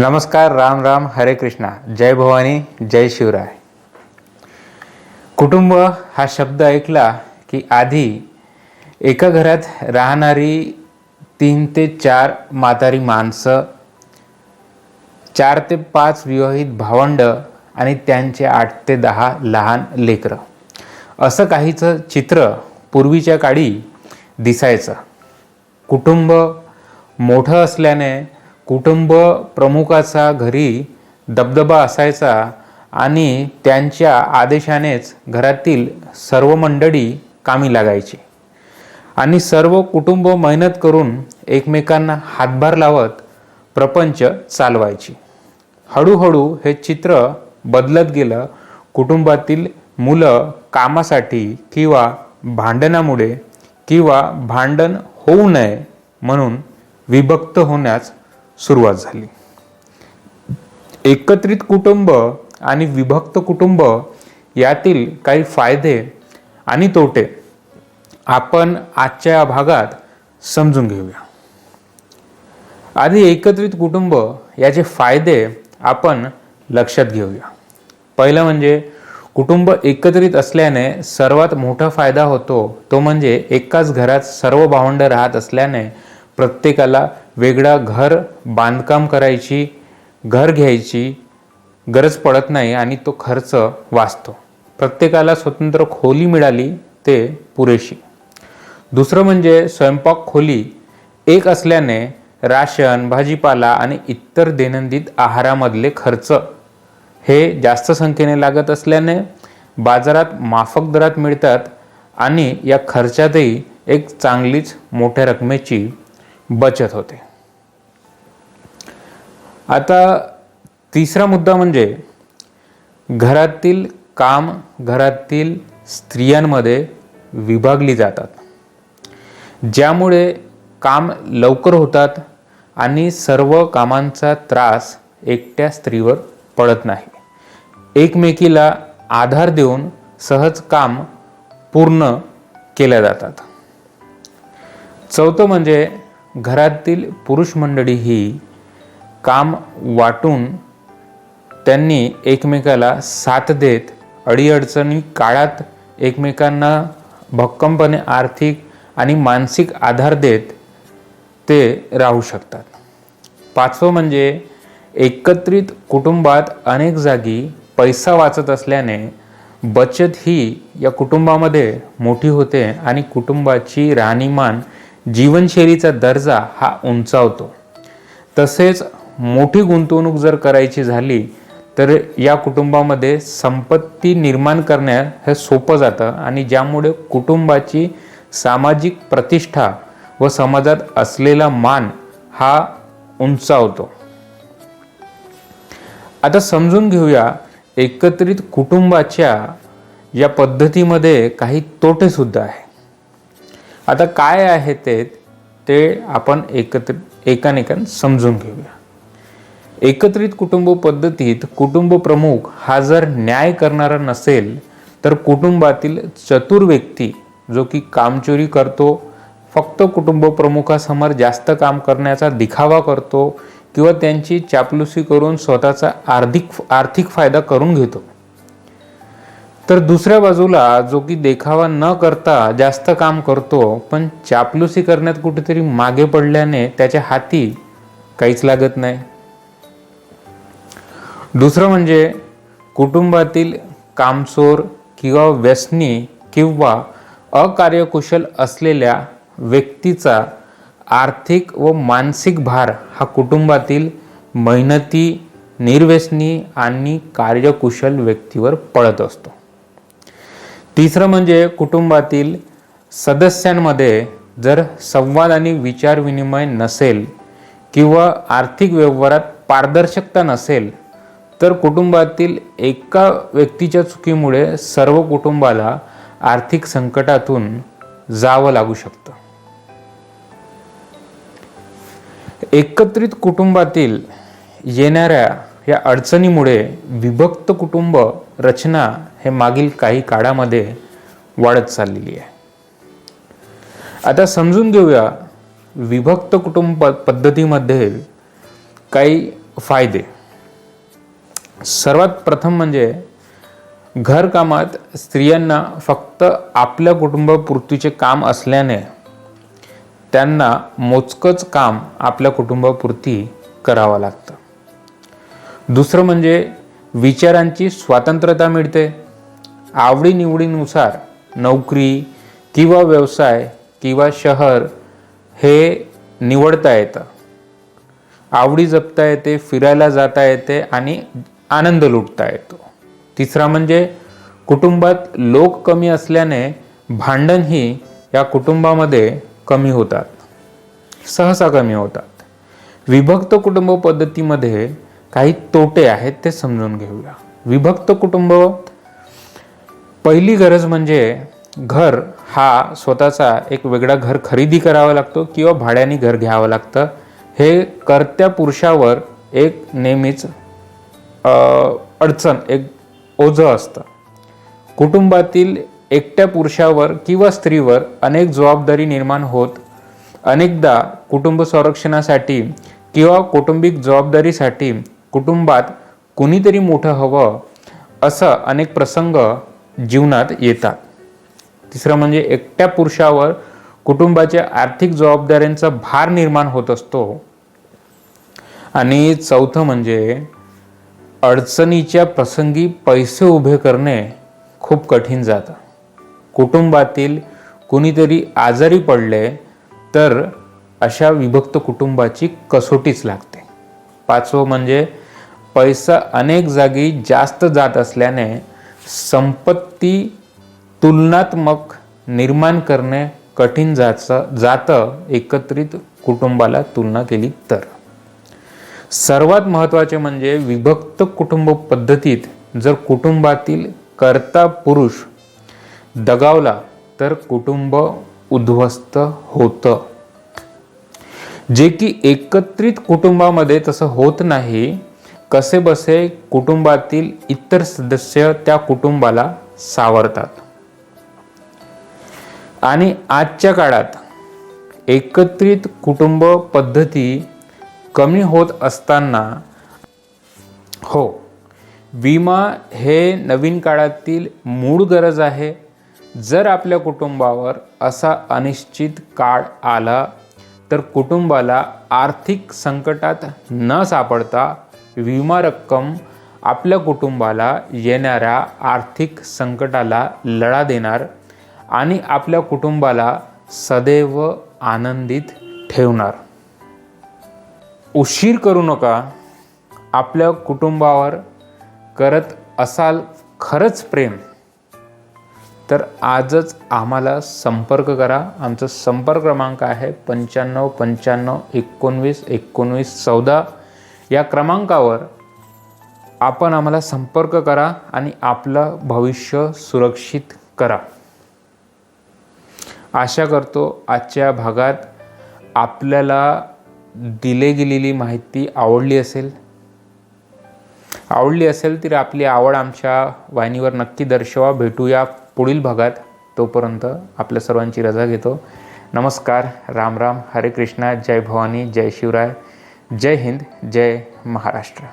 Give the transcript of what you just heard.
नमस्कार राम राम हरे कृष्णा. जय भवानी जय शिवराय. कुटुंब हा शब्द ऐकला की आधी एका घरात राहणारी तीन ते चार म्हातारी माणसं चार ते पाच विवाहित भावंड आणि त्यांचे आठ ते दहा लहान लेकरं. असं काहीचं चित्र पूर्वीच्या काळी दिसायचं. कुटुंब मोठं असल्याने कुटुंब प्रमुखाचा घरी दबदबा असायचा आणि त्यांच्या आदेशानेच घरातील सर्व मंडळी कामी लागायची. आणि सर्व कुटुंब मेहनत करून एकमेकांना हातभार लावत प्रपंच चालवायची. हळूहळू हे चित्र बदलत गेलं. कुटुंबातील मुलं कामासाठी किंवा भांडणामुळे किंवा भांडण होऊ नये म्हणून विभक्त होण्यास सुरुवात झाली. एकत्रित कुटुंब आणि विभक्त कुटुंब यातील काही फायदे आणि तोटे आपण आजच्या या भागात समजून घेऊया. आधी एकत्रित कुटुंब याचे फायदे आपण लक्षात घेऊया. पहिलं म्हणजे कुटुंब एकत्रित असल्याने सर्वात मोठा फायदा होतो तो म्हणजे एकाच घरात सर्व भावंड राहत असल्याने प्रत्येकाला वेगळा घर बांधकाम करायची घर घ्यायची गरज पडत नाही आणि तो खर्च वाचतो. प्रत्येकाला स्वतंत्र खोली मिळाली ते पुरेशी. दुसरं म्हणजे स्वयंपाक खोली एक असल्याने राशन भाजीपाला आणि इतर दैनंदिन आहारामधले खर्च हे जास्त संख्येने लागत असल्याने बाजारात माफक दरात मिळतात आणि या खर्चातही एक चांगलीच मोठ्या रकमेची बचत होते. आता तिसरा मुद्दा म्हणजे घरातील काम घरातील स्त्रियांमध्ये विभागली जातात. ज्यामुळे काम लवकर होतात आणि सर्व कामांचा त्रास एकट्या स्त्रीवर पडत नाही. एकमेकीला आधार देऊन सहज काम पूर्ण केल्या जातात. चौथं म्हणजे घरातील पुरुष मंडळी ही काम वाटून त्यांनी एकमेकाला साथ देत अडीअडचणी काळात एकमेकांना भक्कमपणे आर्थिक आणि मानसिक आधार देत ते राहू शकतात. पाचवं म्हणजे एकत्रित कुटुंबात अनेक जागी पैसा वाचत असल्याने बचत ही या कुटुंबामध्ये मोठी होते आणि कुटुंबाची राहणीमान जीवनशैलीचा दर्जा हा उंचावतो. तसेच मोठी गुंतवणूक जर करायची झाली तर या कुटुंबामध्ये संपत्ती निर्माण करण्यास हे सोपं जातं आणि ज्यामुळे कुटुंबाची सामाजिक प्रतिष्ठा व समाजात असलेला मान हा उंचावतो आता समजून घेऊया एकत्रित कुटुंबाच्या या पद्धतीमध्ये काही तोटे सुद्धा आहे. आता काय आहे ते ते आपण एकत्रित एकानेकान समजून घेऊया. एकत्रित कुटुंब पद्धतीत कुटुंब प्रमुख हा जर न्याय करणारा नसेल तर कुटुंबातील चतुर व्यक्ती जो की कामचोरी करतो फक्त कुटुंब प्रमुखासमोर जास्त काम करण्याचा दिखावा करतो किंवा त्यांची चापलुसी करून स्वतःचा आर्थिक आर्थिक फायदा करून घेतो. तर दुसऱ्या बाजूला जो की देखावा न करता जास्त काम करतो पण चापलुसी करण्यात कुठेतरी मागे पडल्याने त्याच्या हाती काहीच लागत नाही. दुसरं म्हणजे कुटुंबातील कामचोर किंवा व्यसनी किंवा अकार्यकुशल असलेल्या व्यक्तीचा आर्थिक व मानसिक भार हा कुटुंबातील मेहनती निर्व्यसनी आणि कार्यकुशल व्यक्तीवर पडत असतो. तिसरं म्हणजे कुटुंबातील सदस्यांमध्ये जर संवाद आणि विचार विनिमय नसेल किंवा आर्थिक व्यवहारात पारदर्शकता नसेल तर कुटुंबातील एका व्यक्तीच्या चुकीमुळे सर्व कुटुंबाला आर्थिक संकटातून जावं लागू शकतं. एकत्रित कुटुंबातील येणाऱ्या या अडचणीमुळे विभक्त कुटुंब रचना हे मागील काही काळामध्ये वाढत चाललेली आहे. आता समजून घेऊया विभक्त कुटुंब पद्धतीमध्ये काही फायदे. सर्वात प्रथम म्हणजे घरकामात स्त्रियांना फक्त आपल्या कुटुंबापुरतीचे काम असल्याने त्यांना मोजकंच काम आपल्या कुटुंबापुरती करावं लागतं. दुसरं म्हणजे विचारांची स्वातंत्र्यता मिळते. आवडीनिवडीनुसार नोकरी किंवा व्यवसाय किंवा शहर हे निवडता येतं. आवडी जपता येते फिरायला जाता येते आणि आनंद लुटता येतो. तिसरा म्हणजे कुटुंबात लोक कमी असल्याने भांडणही या कुटुंबामध्ये कमी होतात. सहसा कमी होतात. विभक्त कुटुंब पद्धतीमध्ये काही तोटे आहेत ते समजून घेऊया. विभक्त कुटुंब पहिली गरज म्हणजे घर हा स्वतःचा एक वेगळा घर खरेदी करावा लागतो किंवा भाड्याने घर घ्यावं लागतं. हे कर्त्या पुरुषावर एक नेहमीच अडचण एक ओझं असतं. कुटुंबातील एकट्या पुरुषावर किंवा स्त्रीवर अनेक जबाबदारी निर्माण होत अनेकदा कुटुंब संरक्षणासाठी किंवा कौटुंबिक जबाबदारीसाठी कुटुंबात कुणीतरी मोठं हवं असं अनेक प्रसंग जीवनात येतात. तिसरं म्हणजे एकट्या पुरुषावर कुटुंबाच्या आर्थिक जबाबदाऱ्यांचा भार निर्माण होत असतो. आणि चौथं म्हणजे अडचणीच्या प्रसंगी पैसे उभे करणे खूप कठीण जातं. कुटुंबातील कुणीतरी आजारी पडले तर अशा विभक्त कुटुंबाची कसोटीच लागते. पाचवं म्हणजे पैसा अनेक जागी जास्त जात असल्याने संपत्ती तुलनात्मक निर्माण करणे कठीण जाचं जातं एकत्रित कुटुंबाला तुलना केली तर. सर्वात महत्त्वाचे म्हणजे विभक्त कुटुंब पद्धतीत जर कुटुंबातील कर्ता पुरुष दगावला तर कुटुंब उद्ध्वस्त होतं. जे की एकत्रित कुटुंबामध्ये तसं होत नाही कसे बसे कुटुंबातील इतर सदस्य त्या कुटुंबाला सावरतात. आणि आजच्या काळात एकत्रित कुटुंब पद्धती कमी होत असताना हो विमा हे नवीन काळातील मूळ गरज आहे. जर आपल्या कुटुंबावर असा अनिश्चित काळ आला तर कुटुंबाला आर्थिक संकटात न सापडता विमा रक्कम आपल्या कुटुंबाला येणाऱ्या आर्थिक संकटाला लढा देणार आणि आपल्या कुटुंबाला सदैव आनंदित ठेवणार. उशीर करू नका. आपल्या कुटुंबावर करत असाल खरंच प्रेम तर आजच आम्हाला संपर्क करा. आमचा संपर्क क्रमांक आहे पंच्याण्णव पंच्याण्णव एकोणवीस एकोणवीस चौदा. या क्रमांकावर आपण आम्हाला संपर्क करा आणि आपलं भविष्य सुरक्षित करा. आशा करतो आजच्या भागात आपल्याला दिले गेलेली माहिती आवडली असेल? आवडली असेल तर आपली आवड आमच्या वाहिनीवर नक्की दर्शवा. भेटूया पुढील भागात. तोपर्यंत आपल्या सर्वांची रजा घेतो. नमस्कार. राम राम. हरे कृष्णा. जय भवानी. जय शिवराय. जय हिंद. जय महाराष्ट्र.